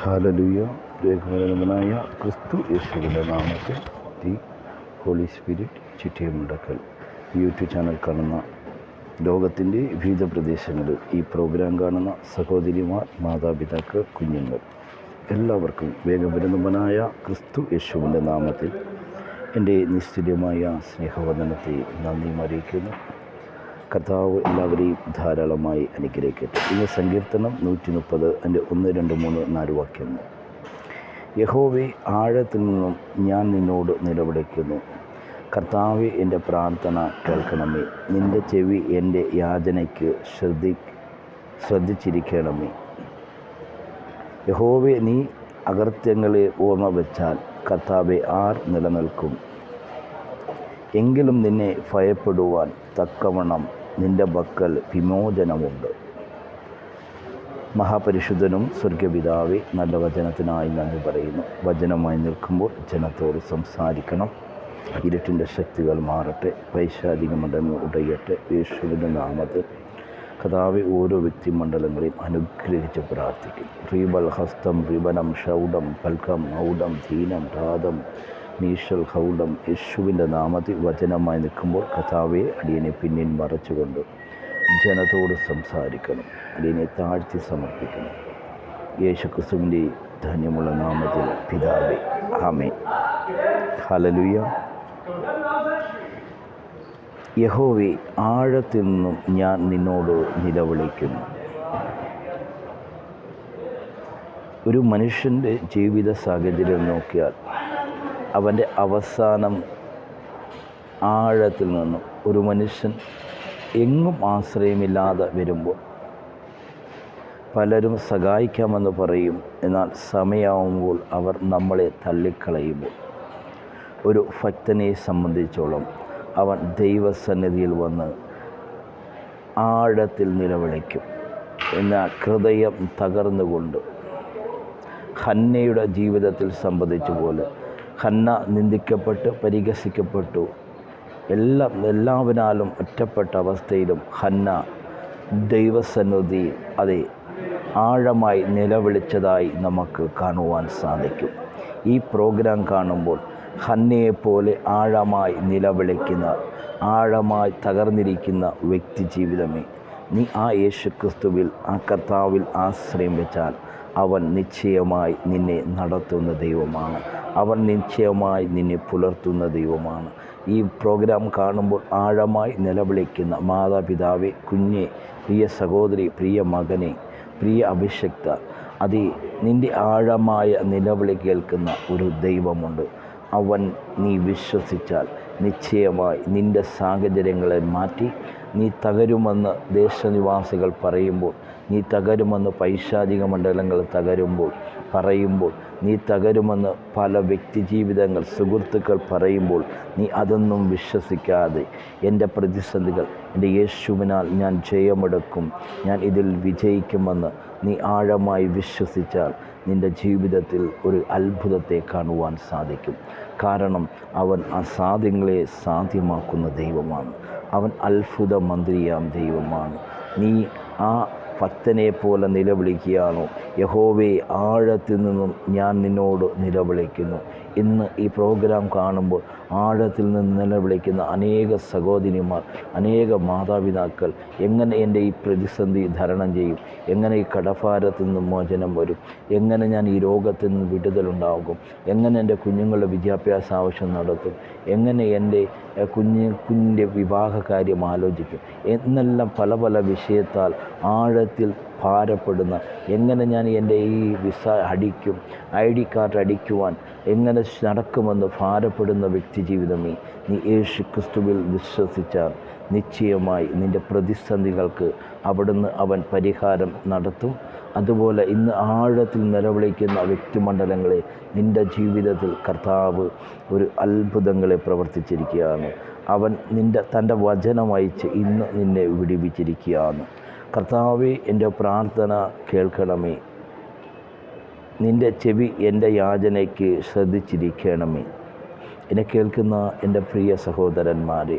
ഹാലലുയ രേഖാനന്ദനായ ക്രിസ്തു യേശുവിന്റെ നാമത്തിൽ the holy spirit Chittiyamundakkal YouTube channel കാണുന്ന ലോകത്തിന്റെ വിവിധ പ്രദേശങ്ങളിൽ ഈ പ്രോഗ്രാം കാണുന്ന സഹോദരിമാർ മാതാപിതാക്കൾ കുഞ്ഞുങ്ങൾ എല്ലാവർക്കും വേഗപരിതമ്പനായ ക്രിസ്തു യേശുവിന്റെ നാമത്തിൽ എന്റെ നിശ്ചിതമായ സ്നേഹവന്ദനത്തെ നന്ദി അറിയിക്കുന്നു. കർത്താവ് എല്ലാവരെയും ധാരാളമായി അനുഗ്രഹിക്കട്ടെ. ഇന്ന് സങ്കീർത്തനം നൂറ്റി മുപ്പത് അതിന്റെ ഒന്ന് രണ്ട് മൂന്ന് നാല് വാക്യങ്ങൾ. യഹോവെ ആഴത്തിൽ നിന്നും ഞാൻ നിന്നോട് നിലവിളിക്കുന്നു. കർത്താവ് എന്റെ പ്രാർത്ഥന കേൾക്കണമേ. നിന്റെ ചെവി എന്റെ യാചനയ്ക്ക് ശ്രദ്ധി ശ്രദ്ധിച്ചിരിക്കണമേ. യഹോവെ നീ അകർത്യങ്ങളെ ഓർമ്മ വെച്ചാൽ കർത്താവെ ആർ നിലനിൽക്കും. എങ്കിലും നിന്നെ ഭയപ്പെടുവാൻ തക്കവണ്ണം നിന്റെ ബക്കൽ വിമോചനമുണ്ട്. മഹാപരിശുദ്ധനും സ്വർഗപിതാവെ നല്ല വചനത്തിനായി നന്ദി പറയുന്നു. വചനമായി നിൽക്കുമ്പോൾ ജനത്തോട് സംസാരിക്കണം. ഇരുട്ടിന്റെ ശക്തികൾ മാറട്ടെ. പൈശാചികമണ്ഡലങ്ങൾ ഉടയട്ടെ. യേശുവിന്റെ നാമത്തിൽ കഥാവി ഓരോ വ്യക്തിമണ്ഡലങ്ങളെയും അനുഗ്രഹിച്ച് പ്രാർത്ഥിക്കും. റീബൽ ഹസ്തം റിബനം ഷൗഡം കൽക്കം ഔഡം ധീനം ധാതം മീഷൽ ഹൗഡം യേശുവിന്റെ നാമത്തിൽ വചനമായി നിൽക്കുമ്പോൾ കഥാവെ അടിയനെ പിന്നിൽ മറച്ചുകൊണ്ട് ജനത്തോട് സംസാരിക്കണം. അടിയനെ താഴ്ത്തി സമർപ്പിക്കണം. യേശുക്രിസ്തുവിന്റെ ധന്യമുള്ള നാമത്തിൽ പിതാവെ ആമേ ഹലലുയ യഹോവെ ആഴത്തിൽ നിന്നും ഞാൻ നിന്നോട് നിലവിളിക്കുന്നു. ഒരു മനുഷ്യന്റെ ജീവിത സാഹചര്യം നോക്കിയാൽ അവന്റെ അവസാനം ആഴത്തിൽ നിന്നും ഒരു മനുഷ്യൻ എങ്ങും ആശ്രയമില്ലാതെ വരുമ്പോൾ പലരും സഹായിക്കാമെന്ന് പറയും. എന്നാൽ സമയമാകുമ്പോൾ അവർ നമ്മളെ തള്ളിക്കളയുമ്പോൾ ഒരു ഭക്തനെ സംബന്ധിച്ചോളം അവൻ ദൈവസന്നിധിയിൽ വന്ന് ആഴത്തിൽ നിലവിളിക്കും. എന്നാൽ ഹൃദയം തകർന്നുകൊണ്ട് ഹന്നയുടെ ജീവിതത്തിൽ സംബന്ധിച്ച പോലെ ഹന്ന നിന്ദിക്കപ്പെട്ട് പരിഹസിക്കപ്പെട്ടു. എല്ലാ എല്ലാവരാലും ഒറ്റപ്പെട്ട അവസ്ഥയിലും ഹന്ന ദൈവസന്നിധി അതെ ആഴമായി നിലവിളിച്ചതായി നമുക്ക് കാണുവാൻ സാധിക്കും. ഈ പ്രോഗ്രാം കാണുമ്പോൾ ഹന്നയെപ്പോലെ ആഴമായി നിലവിളിക്കുന്ന ആഴമായി തകർന്നിരിക്കുന്ന വ്യക്തി ജീവിതമേ. നീ ആ യേശുക്രിസ്തുവിൽ ആ കർത്താവിൽ ആശ്രയം വെച്ചാൽ അവൻ നിശ്ചയമായി നിന്നെ നടത്തുന്ന ദൈവമാണ്. അവൻ നിശ്ചയമായി നിന്നെ പുലർത്തുന്ന ദൈവമാണ്. ഈ പ്രോഗ്രാം കാണുമ്പോൾ ആഴമായി നിലവിളിക്കുന്ന മാതാപിതാവെ കുഞ്ഞെ പ്രിയ സഹോദരി പ്രിയ മകനെ പ്രിയ അഭിഷക്ത അത് നിന്റെ ആഴമായ നിലവിളി കേൾക്കുന്ന ഒരു ദൈവമുണ്ട്. അവൻ നീ വിശ്വസിച്ചാൽ നിശ്ചയമായി നിന്റെ സാഹചര്യങ്ങളെ മാറ്റി. നീ തകരുമെന്ന് ദേശനിവാസികൾ പറയുമ്പോൾ നീ തകരുമെന്ന് പൈശാചിക മണ്ഡലങ്ങൾ തകരുമ്പോൾ പറയുമ്പോൾ നീ തകരുമെന്ന് പല വ്യക്തി ജീവിതങ്ങൾ സുഹൃത്തുക്കൾ പറയുമ്പോൾ നീ അതൊന്നും വിശ്വസിക്കാതെ എന്റെ പ്രതിസന്ധികൾ എന്റെ യേശുവിനാൽ ഞാൻ ജയമെടുക്കും. ഞാൻ ഇതിൽ വിജയിക്കുമെന്ന് നീ ആഴമായി വിശ്വസിച്ചാൽ നിന്റെ ജീവിതത്തിൽ ഒരു അത്ഭുതത്തെ കാണുവാൻ സാധിക്കും. കാരണം അവൻ അസാധ്യങ്ങളെ സാധ്യമാക്കുന്ന ദൈവമാണ്. അവൻ അത്ഭുത മന്ത്രിയാം ദൈവമാണ്. നീ ആ ഭക്തനെ പോലെ നിലവിളിക്കുകയാണോ. യഹോവേ ആഴത്തിൽ നിന്നും ഞാൻ നിന്നോട് നിലവിളിക്കുന്നു. ഇന്ന് ഈ പ്രോഗ്രാം കാണുമ്പോൾ ആഴത്തിൽ നിന്ന് നിലവിളിക്കുന്ന അനേക സഹോദരിമാർ അനേക മാതാപിതാക്കൾ എങ്ങനെ എന്റെ ഈ പ്രതിസന്ധി ധരണം ചെയ്യും? എങ്ങനെ ഈ കടഭാരത്തിൽ നിന്ന് മോചനം വരും? എങ്ങനെ ഞാൻ ഈ രോഗത്തിൽ നിന്ന് വിടുതലുണ്ടാകും എങ്ങനെ എന്റെ കുഞ്ഞുങ്ങളുടെ വിദ്യാഭ്യാസ ആവശ്യം നടത്തും? എങ്ങനെ എന്റെ കുഞ്ഞ് കുഞ്ഞിന്റെ വിവാഹ കാര്യം ആലോചിക്കും. എന്നെല്ലാം പല പല വിഷയത്താൽ ആഴത്തിൽ ഭാരപ്പെടുന്ന എങ്ങനെ ഞാൻ എന്റെ ഈ വിസ അടിക്കും ഐ ഡി കാർഡ് അടിക്കുവാൻ എങ്ങനെ നടക്കുമെന്ന് ഭാരപ്പെടുന്ന വ്യക്തി ജീവിതമേ നീ യേശു ക്രിസ്തുവിൽ വിശ്വസിച്ചാൽ നിശ്ചയമായി നിന്റെ പ്രതിസന്ധികൾക്ക് അവിടുന്ന് അവൻ പരിഹാരം നടത്തും. അതുപോലെ ഇന്ന് ആഴത്തിൽ നിലവിളിക്കുന്ന വ്യക്തിമണ്ഡലങ്ങളെ നിന്റെ ജീവിതത്തിൽ കർത്താവ് ഒരു അത്ഭുതങ്ങളെ പ്രവർത്തിച്ചിരിക്കുകയാണ്. അവൻ നിന്റെ തന്റെ വചനമയച്ച് ഇന്ന് നിന്നെ വിടിവിച്ചിരിക്കുകയാണ്. കർത്താവെ എന്റെ പ്രാർത്ഥന കേൾക്കണമേ. നിന്റെ ചെവി എന്റെ യാചനയ്ക്ക് ശ്രദ്ധിച്ചിരിക്കണമേ. എന്നെ കേൾക്കുന്ന എന്റെ പ്രിയ സഹോദരന്മാരെ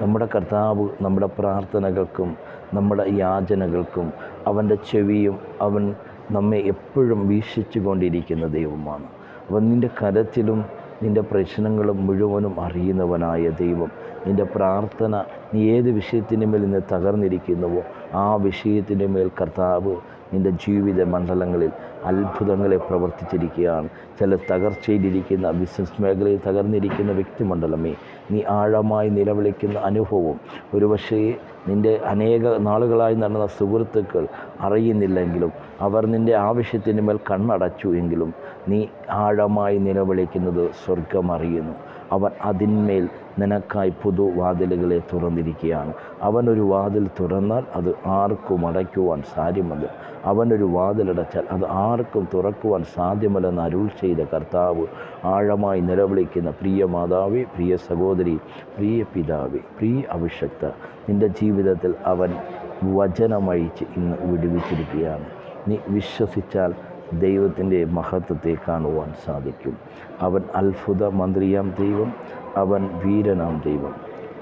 നമ്മുടെ കർത്താവ് നമ്മുടെ പ്രാർത്ഥനകൾക്കും നമ്മുടെ യാചനകൾക്കും അവന്റെ ചെവിയും അവൻ നമ്മെ എപ്പോഴും വീക്ഷിച്ചു കൊണ്ടിരിക്കുന്ന ദൈവമാണ്. അവൻ നിന്റെ കരത്തിലും നിന്റെ പ്രശ്നങ്ങളും മുഴുവനും അറിയുന്നവനായ ദൈവം. നിന്റെ പ്രാർത്ഥന നീ ഏത് വിഷയത്തിന്റെ മേൽ ഇന്ന് തകർന്നിരിക്കുന്നുവോ ആ വിഷയത്തിന്റെ മേൽ കർത്താവ് നിന്റെ ജീവിത മണ്ഡലങ്ങളിൽ അത്ഭുതങ്ങളെ പ്രവർത്തിച്ചിരിക്കുകയാണ്. ചില തകർച്ചയിലിരിക്കുന്ന ബിസിനസ് മേഖലയിൽ തകർന്നിരിക്കുന്ന വ്യക്തിമണ്ഡലമേ നീ ആഴമായി നിലവിളിക്കുന്ന അനുഭവം ഒരുപക്ഷേ നിന്റെ അനേക നാളുകളായി നടന്ന സുഹൃത്തുക്കൾ അറിയുന്നില്ലെങ്കിലും അവർ നിന്റെ ആവശ്യത്തിന് മേൽ കണ്ണടച്ചു എങ്കിലും നീ ആഴമായി നിലവിളിക്കുന്നത് സ്വർഗം അറിയുന്നു. അവൻ അതിന്മേൽ നിനക്കായി പുതു വാതിലുകളെ തുറന്നിരിക്കുകയാണ്. അവനൊരു വാതിൽ തുറന്നാൽ അത് ആർക്കും അടയ്ക്കുവാൻ സാധ്യമല്ല. അവനൊരു വാതിലടച്ചാൽ അത് ആർക്കും തുറക്കുവാൻ സാധ്യമല്ലെന്ന് അരുൾ ചെയ്ത കർത്താവ് ആഴമായി നിലവിളിക്കുന്ന പ്രിയ മാതാവി പ്രിയ സഹോദരി പ്രിയ പിതാവേ പ്രിയ അഭിഷക്ത നിന്റെ ജീവിതത്തിൽ അവൻ വചനമഴിച്ച് ഇന്ന് വിടുവിച്ചിരിക്കുകയാണ്. നീ വിശ്വസിച്ചാൽ ദൈവത്തിന്റെ മഹത്വത്തെ കാണുവാൻ സാധിക്കും. അവൻ അത്ഭുത മന്ത്രിയാം ദൈവം അവൻ വീരനാം ദൈവം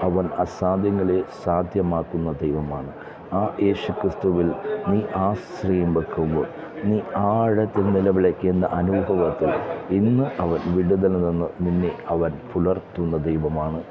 അവൻ അസാധ്യങ്ങളെ സാധ്യമാക്കുന്ന ദൈവമാണ്. ആ യേശു ക്രിസ്തുവിൽ നീ ആശ്രയം വെക്കുമ്പോൾ നീ ആഴത്തിൽ നിലവിളിക്കുന്ന അനുഭവത്തിൽ ഇന്ന് അവൻ വിടുതൽ നിന്ന് നിന്നെ അവൻ പുലർത്തുന്ന ദൈവമാണ്.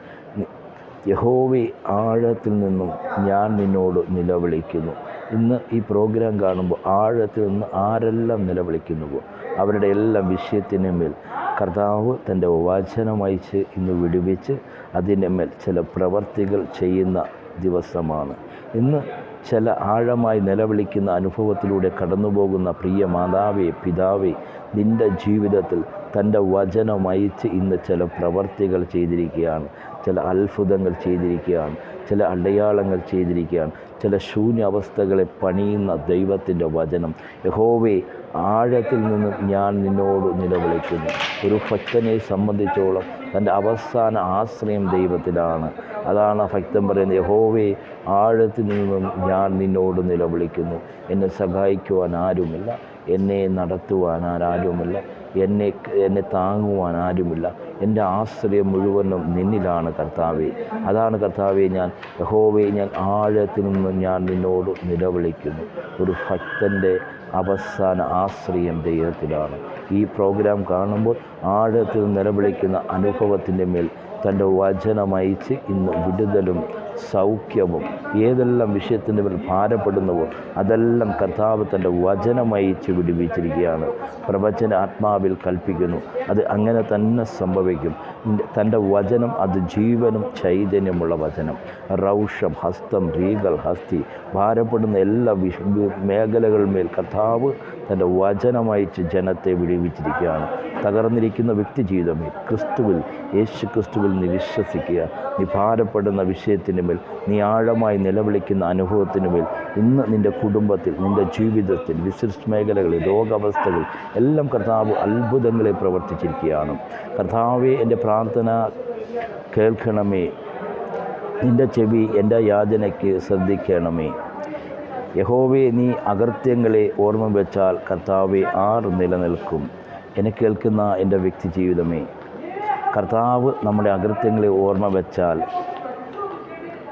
യഹോവേ ആഴത്തിൽ നിന്നും ഞാൻ നിന്നോട് നിലവിളിക്കുന്നു. ഇന്ന് ഈ പ്രോഗ്രാം കാണുമ്പോൾ ആഴത്തിൽ നിന്ന് ആരെല്ലാം നിലവിളിക്കുന്നുവോ അവരുടെ എല്ലാ വിഷയത്തിന്റെ മേൽ കർത്താവ് തന്റെ വചനമയച്ച് ഇന്ന് വിടുവിച്ച് അതിന്റെ മേൽ ചില പ്രവർത്തികൾ ചെയ്യുന്ന ദിവസമാണ്. ഇന്ന് ചില ആഴമായി നിലവിളിക്കുന്ന അനുഭവത്തിലൂടെ കടന്നുപോകുന്ന പ്രിയ മാതാവേ പിതാവേ നിന്റെ ജീവിതത്തിൽ തന്റെ വചനമയച്ച് ഇന്ന് ചില പ്രവർത്തികൾ ചെയ്തിരിക്കുകയാണ്. ചില അത്ഭുതങ്ങൾ ചെയ്തിരിക്കുകയാണ്. ചില അടയാളങ്ങൾ ചെയ്തിരിക്കുകയാണ്. ചില ശൂന്യാവസ്ഥകളെ പണിയുന്ന ദൈവത്തിന്റെ വചനം. യഹോവേ ആഴത്തിൽ നിന്നും ഞാൻ നിന്നോട് നിലവിളിക്കുന്നു. ഒരു ഭക്തനെ സംബന്ധിച്ചോളം തന്റെ അവസാന ആശ്രയം ദൈവത്തിലാണ്. അതാണ് ആ ഭക്തൻ പറയുന്നത് യഹോവേ ആഴത്തിൽ നിന്നും ഞാൻ നിന്നോട് നിലവിളിക്കുന്നു. എന്നെ സഹായിക്കുവാൻ ആരുമില്ല. എന്നെ നടത്തുവാൻ ആരുമില്ല. എന്നെ എന്നെ താങ്ങുവാൻ ആരുമില്ല. എന്റെ ആശ്രയം മുഴുവനും നിന്നിലാണ് കർത്താവെ. അതാണ് കർത്താവെ ഞാൻ യഹോവെ ഞാൻ ആഴത്തിൽ നിന്നും ഞാൻ നിന്നോട് നിലവിളിക്കുന്നു. ഒരു ഭക്തന്റെ അവസാന ആശ്രയം ദൈവത്തിലാണ്. ഈ പ്രോഗ്രാം കാണുമ്പോൾ ആഴത്തിൽ നിലവിളിക്കുന്ന അനുഭവത്തിന്റെ മേൽ തന്റെ വചനമയച്ച് ഇന്ന് വിടുതലും സൗഖ്യവും ഏതെല്ലാം വിഷയത്തിന്റെ മേൽ ഭാരപ്പെടുന്നുവോ അതെല്ലാം കർത്താവ് തന്റെ വചനമയച്ച് വിടുവിച്ചിരിക്കുകയാണ്. പ്രവചന ആത്മാവിൽ കൽപ്പിക്കുന്നു. അത് അങ്ങനെ തന്നെ സംഭവിക്കും. തന്റെ വചനം അത് ജീവനും ചൈതന്യമുള്ള വചനം. റൗഷം ഹസ്തം റീകൾ ഹസ്തി ഭാരപ്പെടുന്ന എല്ലാ വിഷ മേഖലകളിന്മേൽ കർത്താവ് തന്റെ വചനമയച്ച് ജനത്തെ വിടുവിച്ചിരിക്കുകയാണ്. തകർന്നിരിക്കുന്ന വ്യക്തി ജീവിതമേ ക്രിസ്തുവിൽ യേശു ക്രിസ്തുവിൽ നീ വിശ്വസിക്കുക നീ ഭാരപ്പെടുന്ന വിഷയത്തിന്റെ മേൽ നീ ആഴമായി നിലവിളിക്കുന്ന അനുഭവത്തിന് മേൽ ഇന്ന് നിന്റെ കുടുംബത്തിൽ നിന്റെ ജീവിതത്തിൽ ബിസിനസ് മേഖലകളിൽ രോഗാവസ്ഥകൾ എല്ലാം കർത്താവ് അത്ഭുതങ്ങളെ പ്രവർത്തിച്ചിരിക്കുകയാണ്. കർത്താവെ എന്റെ പ്രാർത്ഥന കേൾക്കണമേ. നിന്റെ ചെവി എന്റെ യാചനയ്ക്ക് ശ്രദ്ധിക്കണമേ. യഹോവെ നീ അകൃത്യങ്ങളെ ഓർമ്മ വെച്ചാൽ കർത്താവെ ആർ നിലനിൽക്കും. എന്നെ കേൾക്കുന്ന എന്റെ വ്യക്തി ജീവിതമേ. കർത്താവ് നമ്മുടെ അകൃത്യങ്ങളെ ഓർമ്മ വെച്ചാൽ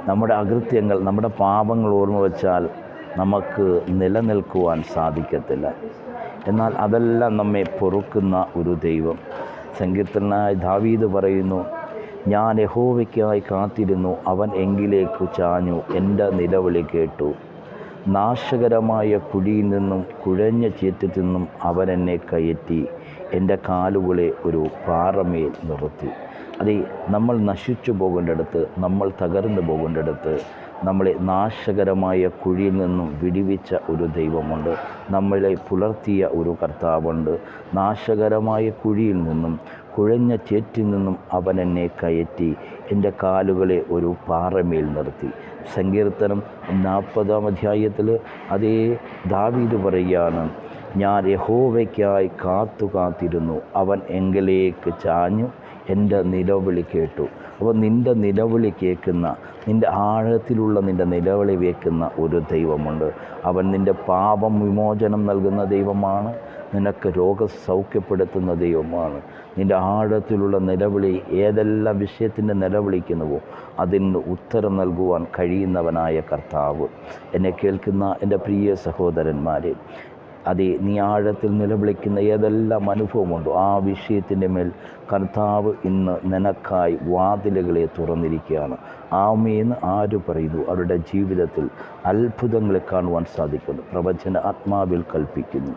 നമ്മുടെ അകൃത്യങ്ങൾ നമ്മുടെ പാപങ്ങൾ ഓർമ്മ വച്ചാൽ നമുക്ക് നിലനിൽക്കുവാൻ സാധിക്കത്തില്ല. എന്നാൽ അതെല്ലാം നമ്മെ പൊറുക്കുന്ന ഒരു ദൈവം. സങ്കീർത്തനായ ദാവീദ് പറയുന്നു ഞാൻ യഹോവയ്ക്കായി കാത്തിരുന്നു അവൻ എങ്കിലേക്ക് ചാഞ്ഞു എന്റെ നിലവിളി കേട്ടു. നാശകരമായ കുഴിയിൽ നിന്നും കുഴഞ്ഞ ചേറ്റിൽ നിന്നും അവൻ എന്നെ കയറ്റി എന്റെ കാലുകളെ ഒരു പാറമേൽ നിർത്തി. അതെ നമ്മൾ നശിച്ചു പോകേണ്ടടുത്ത് നമ്മൾ തകർന്നു പോകേണ്ടടുത്ത് നമ്മളെ നാശകരമായ കുഴിയിൽ നിന്നും വിടിവിച്ച ഒരു ദൈവമുണ്ട്. നമ്മളെ പുലർത്തിയ ഒരു കർത്താവുണ്ട്. നാശകരമായ കുഴിയിൽ നിന്നും കുഴഞ്ഞ ചേറ്റിൽ നിന്നും അവൻ എന്നെ കയറ്റി എന്റെ കാലുകളെ ഒരു പാറമേൽ നിർത്തി. സങ്കീർത്തനം നാൽപ്പതാം അധ്യായത്തിൽ അതേ ദാവീദ് പറയുകയാണ് ഞാൻ യഹോവയ്ക്കായി കാത്തു കാത്തിരുന്നു അവൻ എങ്കിലേക്ക് ചാഞ്ഞു. എന്റെ നിലവിളി കേട്ടു. അപ്പോൾ നിന്റെ നിലവിളി കേൾക്കുന്ന നിന്റെ ആഴത്തിലുള്ള നിന്റെ നിലവിളി കേൾക്കുന്ന ഒരു ദൈവമുണ്ട്. അവൻ നിന്റെ പാപം വിമോചനം നൽകുന്ന ദൈവമാണ്. നിനക്ക് രോഗസൗഖ്യപ്പെടുത്തുന്ന ദൈവമാണ്. നിന്റെ ആഴത്തിലുള്ള നിലവിളി ഏതെല്ലാം വിഷയത്തിന്റെ നിലവിളിക്കുന്നുവോ അതിന് ഉത്തരം നൽകുവാൻ കഴിയുന്നവനായ കർത്താവ്. എന്നെ കേൾക്കുന്ന എന്റെ പ്രിയ സഹോദരന്മാരെ അതെ നീ ആഴത്തിൽ നിലവിളിക്കുന്ന ഏതെല്ലാം അനുഭവമുണ്ടോ? ആ വിഷയത്തിന്റെ മേൽ കർത്താവ് ഇന്ന് നിനക്കായി വാതിലുകളെ തുറന്നിരിക്കുകയാണ്. ആമേന്ന് ആര് പറയുന്നു? അവരുടെ ജീവിതത്തിൽ അത്ഭുതങ്ങളെ കാണുവാൻ സാധിക്കുന്നു. പ്രവചന ആത്മാവിൽ കൽപ്പിക്കുന്നു.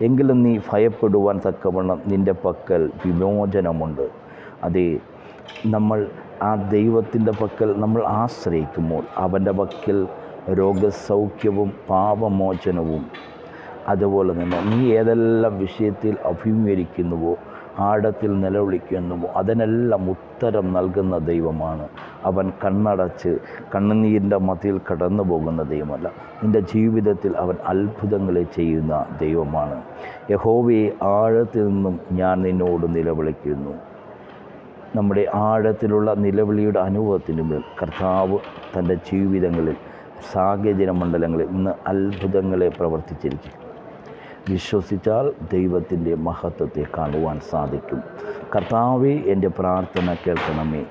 എങ്കിലും നീ ഭയപ്പെടുവാൻ തക്കവണ്ണം നിന്റെ പക്കൽ വിമോചനമുണ്ട്. അതേ നമ്മൾ ആ ദൈവത്തിന്റെ പക്കൽ നമ്മൾ ആശ്രയിക്കുമ്പോൾ അവന്റെ പക്കൽ രോഗസൗഖ്യവും പാപമോചനവും അതുപോലെ തന്നെ നീ ഏതെല്ലാം വിഷയത്തിൽ അഭിമുഖീകരിക്കുന്നുവോ ആഴത്തിൽ നിലവിളിക്കുന്നുവോ അതിനെല്ലാം ഉത്തരം നൽകുന്ന ദൈവമാണ്. അവൻ കണ്ണടച്ച് കണ്ണുനീരിന്റെ മതിയിൽ കടന്നു പോകുന്ന ദൈവമല്ല. നിന്റെ ജീവിതത്തിൽ അവൻ അത്ഭുതങ്ങളെ ചെയ്യുന്ന ദൈവമാണ്. യഹോവയെ ആഴത്തിൽ നിന്നും ഞാൻ നിന്നോട് നിലവിളിക്കുന്നു. നമ്മുടെ ആഴത്തിലുള്ള നിലവിളിയുടെ അനുഭവത്തിന് മേൽ കർത്താവ് തന്റെ ജീവിതങ്ങളിൽ സാഹചര്യ മണ്ഡലങ്ങളിൽ ഇന്ന് അത്ഭുതങ്ങളെ പ്രവർത്തിച്ചിരിക്കും വിശ്വസിച്ചാൽ ദൈവത്തിന്റെ മഹത്വത്തെ കാണുവാൻ സാധിക്കും. കർത്താവെ എന്റെ പ്രാർത്ഥന കേൾക്കണമേ.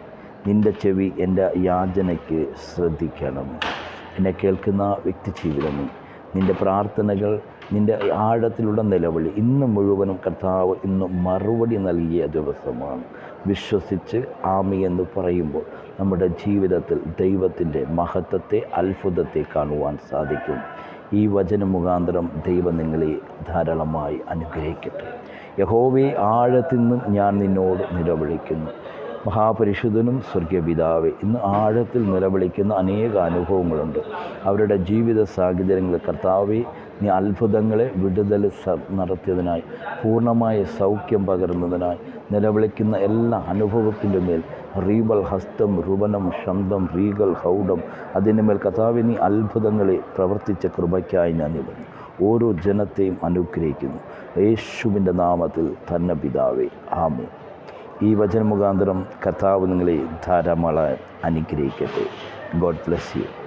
നിന്റെ ചെവി എന്റെ യാചനയ്ക്ക് ശ്രദ്ധിക്കണം. എന്നെ കേൾക്കുന്ന വ്യക്തി ജീവിതമേ നിന്റെ പ്രാർത്ഥനകൾ നിന്റെ ആഴത്തിലുള്ള നിലവിളി ഇന്ന് മുഴുവനും കർത്താവ് ഇന്ന് മറുപടി നൽകിയ ദിവസമാണ്. വിശ്വസിച്ച് ആമി എന്ന് പറയുമ്പോൾ നമ്മുടെ ജീവിതത്തിൽ ദൈവത്തിന്റെ മഹത്വത്തെ അത്ഭുതത്തെ കാണുവാൻ സാധിക്കും. ഈ വചന മുഖാന്തരം ദൈവം നിങ്ങളെ ധാരാളമായി അനുഗ്രഹിക്കട്ടെ. യഹോവെ ആഴത്തിൽ നിന്നും ഞാൻ നിന്നോട് നിലവിളിക്കുന്നു. മഹാപരിശുദ്ധനും സ്വർഗീയപിതാവെ ഇന്ന് ആഴത്തിൽ നിലവിളിക്കുന്ന അനേക അനുഭവങ്ങളുണ്ട്. അവരുടെ ജീവിത സാഹചര്യങ്ങൾ കർത്താവെ നീ അത്ഭുതങ്ങളെ വിടുതൽ നടത്തിയതിനായി പൂർണമായ സൗഖ്യം പകരുന്നതിനായി നിലവിളിക്കുന്ന എല്ലാ അനുഭവത്തിന്റെ മേൽ റീബൽ ഹസ്തം റുബനം ശബ്ദം റീഗൽ ഹൗഡം അതിന്റെ മേൽ കഥാവിനി അത്ഭുതങ്ങളെ പ്രവർത്തിച്ച കൃപയ്ക്കായി ഞാൻ നിവന്നു. ഓരോ ജനത്തെയും അനുഗ്രഹിക്കുന്നു. യേശുവിന്റെ നാമത്തിൽ തന്നെ പിതാവേ ആമേ ഈ വചന മുഖാന്തരം കർത്താവ് നിങ്ങളെ ധാരാളമായി അനുഗ്രഹിക്കട്ടെ. God bless you.